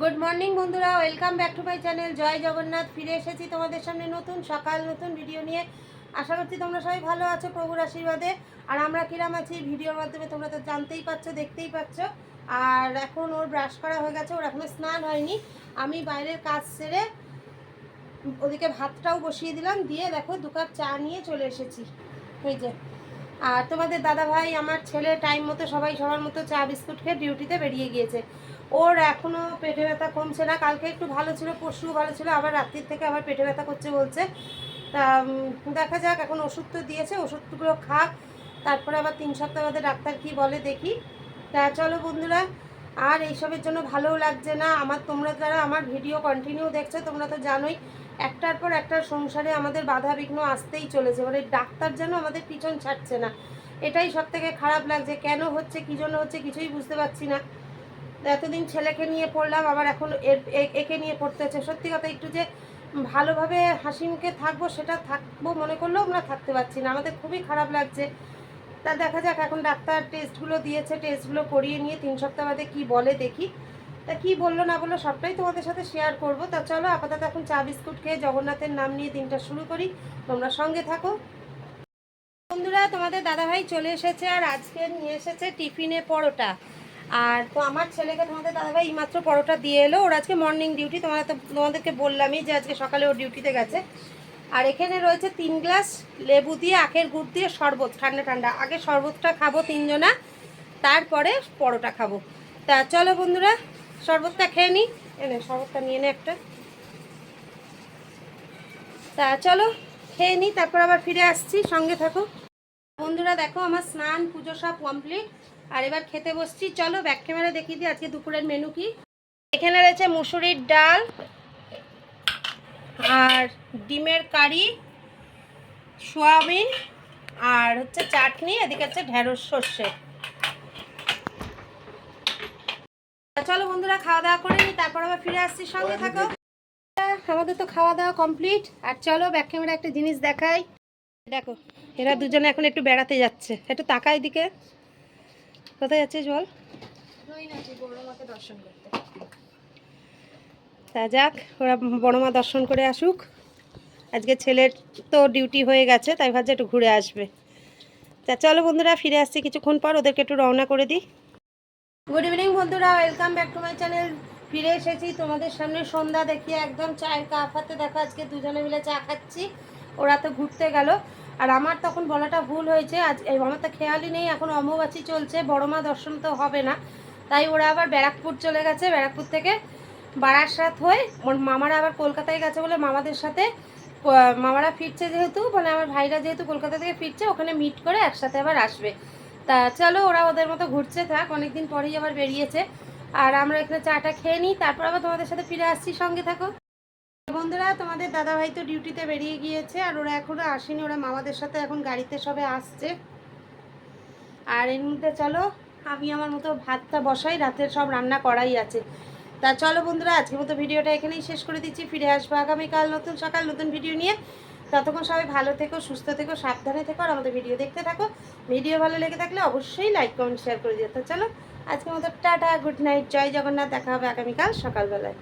Good morning বন্ধুরা। Welcome back to my channel Joy Jagannath ফিরে এসেছি তোমাদের সামনে নতুন সকাল, নতুন ভিডিও নিয়ে। আশা করছি তোমরা সবাই ভালো আছো প্রভুর আশীর্বাদে। আর আমরা কিরাম আছি ভিডিওর মাধ্যমে, তোমরা তো জানতেই পারছ, দেখতেই পাচ্ছ আর এখন ওর ব্রাশ করা হয়ে গেছে, ওর এখনও স্নান হয়নি। আমি বাইরের কাজ সেরে ওদিকে ভাতটাও বসিয়ে দিলাম, দিয়ে দেখো দু কাপ চা নিয়ে চলে এসেছি। এই যে আর তোমাদের দাদা ভাই আমার ছেলে টাইম মতো সবাই সবার মতো চা, বিস্কুট খেয়ে ডিউটিতে বেরিয়ে গিয়েছে। ওর এখনও পেটে ব্যথা কমছে না, কালকে একটু ভালো ছিল, পরশুও ভালো ছিল, আবার রাত্রির থেকে আবার পেটে ব্যথা করছে বলছে। তা দেখা যাক, এখন ওষুধ তো দিয়েছে, ওষুধগুলো খাক, তারপরে আবার তিন সপ্তাহ বাদে ডাক্তার কি বলে দেখি। তা, চলো বন্ধুরা, আর এইসবের জন্য ভালোও লাগছে না। আমার, তোমরা যারা আমার ভিডিও কন্টিনিউ দেখছ, তোমরা তো জানোই একটার পর একটা সংসারে আমাদের বাধা বিঘ্ন আসতেই চলেছে। মানে ডাক্তার যেন আমাদের পিছন ছাড়ছে না। এটাই সব থেকে খারাপ লাগছে। কেন হচ্ছে, কী জন্য হচ্ছে কিছুই বুঝতে পারছি না। এতদিন ছেলেকে নিয়ে পড়লাম, আবার এখন একে নিয়ে পড়তে হচ্ছে। সত্যি কথা একটু যে ভালোভাবে হাসি মুখে থাকব, সেটা থাকব, মনে করলেও আমরা থাকতে পারছি না। আমাদের খুবই খারাপ লাগছে। তা দেখা যাক, এখন ডাক্তার টেস্টগুলো দিয়েছে টেস্টগুলো করিয়ে নিয়ে তিন সপ্তাহ বাদে কী বলে দেখি। তা কি বলল না বলল সবটাই তোমাদের সাথে শেয়ার করব। তা চলো আপাতত এখন চা বিস্কুট খেয়ে জগন্নাথের নাম নিয়ে দিনটা শুরু করি। তোমরা সঙ্গে থাকো। বন্ধুরা, তোমাদের দাদাভাই চলে এসেছে আর আজকে নিয়ে এসেছে টিফিনে পরোটা। আর তো আমার ছেলেকে তোমাদের দাদাভাই এইমাত্র পরোটা দিয়ে এলো। ওর আজকে মর্নিং ডিউটি তোমরা তো তোমাদেরকে বললামই যে আজকে সকালে ওর ডিউটিতে গেছে। আর এখানে রয়েছে তিন গ্লাস লেবু দিয়ে, আখের গুড় দিয়ে শরবত, ঠান্ডা ঠান্ডা। আগে শরবতটা খাব তিনজনা, তারপরে পরোটা খাব। তা চলো বন্ধুরা শরবতটা খেয়ে নিই এনে শরবতটা নিয়ে নে একটা। তা চলো, খেয়ে নিই তারপর আবার ফিরে আসছি, সঙ্গে থাকো। বন্ধুরা, দেখো আমার স্নান, পুজো সব কমপ্লিট আর এবার খেতে বসছি। চলো ব্যাক ক্যামেরা দেখিয়ে দিই আজকে দুপুরের মেনু কি। এখানে রয়েছে মুসুরির ডাল আর ডিমের কারি, সোয়াবিন আর হচ্ছে চাটনি, এদিকে হচ্ছে ঢেঁড়স সর্ষে। চলো বন্ধুরা খাওয়া দাওয়া করে নিই তারপর আবার ফিরে আসছি সঙ্গে থাকো। আমাদের তো খাওয়া দাওয়া কমপ্লিট আর চলো ব্যাক ক্যামেরা একটা জিনিস দেখাই। দেখো এরা দুজনে এখন একটু বেড়াতে যাচ্ছে। একটু তাকাই দিকে কোথায় যাচ্ছে জল তা যাক ওরা বড় মা দর্শন করে আসুক। আজকে ছেলের তো ডিউটি হয়ে গেছে তাই ভাবছে একটু ঘুরে আসবে। তা চলো বন্ধুরা ফিরে আসছি কিছুক্ষণ পর ওদেরকে একটু রওনা করে দিই। গুড ইভিনিং বন্ধুরা welcome back to my channel ফিরে এসেছি তোমাদের সামনে সন্ধ্যা দেখিয়ে একদম চায়ের কাপ হাতে। দেখো, আজকে দুজনে মিলে চা খাচ্ছি। ওরা তো ঘুরতে গেল। আর আমার তখন বলাটা ভুল হয়েছে। আজ আমার তো খেয়ালই নেই, এখন অম্বুবাচী চলছে। বড় মা দর্শন তো হবে না। তাই ওরা আবার ব্যারাকপুর চলে গেছে, ব্যারাকপুর থেকে বারাসাত হয়ে। ওর মামারা আবার কলকাতায় গেছে বলে মামাদের সাথে। মামারা ফিরছে যেহেতু মানে আমার ভাইরা যেহেতু কলকাতা থেকে ফিরছে, ওখানে মিট করে একসাথে আবার আসবে। তা চলো, ওরা ওদের মতো ঘুরছে থাক, অনেকদিন পরেই আবার বেরিয়েছে। আর আমরা এখানে চাটা খেয়ে নিই, তারপর আবার তোমাদের সাথে ফিরে আসছি, সঙ্গে থাকো। বন্ধুরা, তোমাদের দাদাভাই তো ডিউটিতে বেরিয়ে গিয়েছে, আর ওরা এখনও আসেনি, ওরা মামাদের সাথে এখন গাড়িতে সবে আসছে। আর এর মধ্যে চলো, আমি আমার মতো ভাতটা বসাই, রাতের সব রান্না করাই আছে। তা চলো বন্ধুরা, আজকের মতো ভিডিওটা এখানেই শেষ করে দিচ্ছি, ফিরে আসব আগামীকাল নতুন সকাল, নতুন ভিডিও নিয়ে। ততক্ষণ সবাই ভালো থেকো, সুস্থ থেকো, সাবধানে থেকো, আর আমাদের ভিডিও দেখতে থাকো। ভিডিও ভালো লেগে থাকলে অবশ্যই লাইক কমেন্ট শেয়ার করে দিতে চলো, আজকের মতো tata good night Joy Jagannath, দেখা হবে আগামীকাল সকালবেলায়।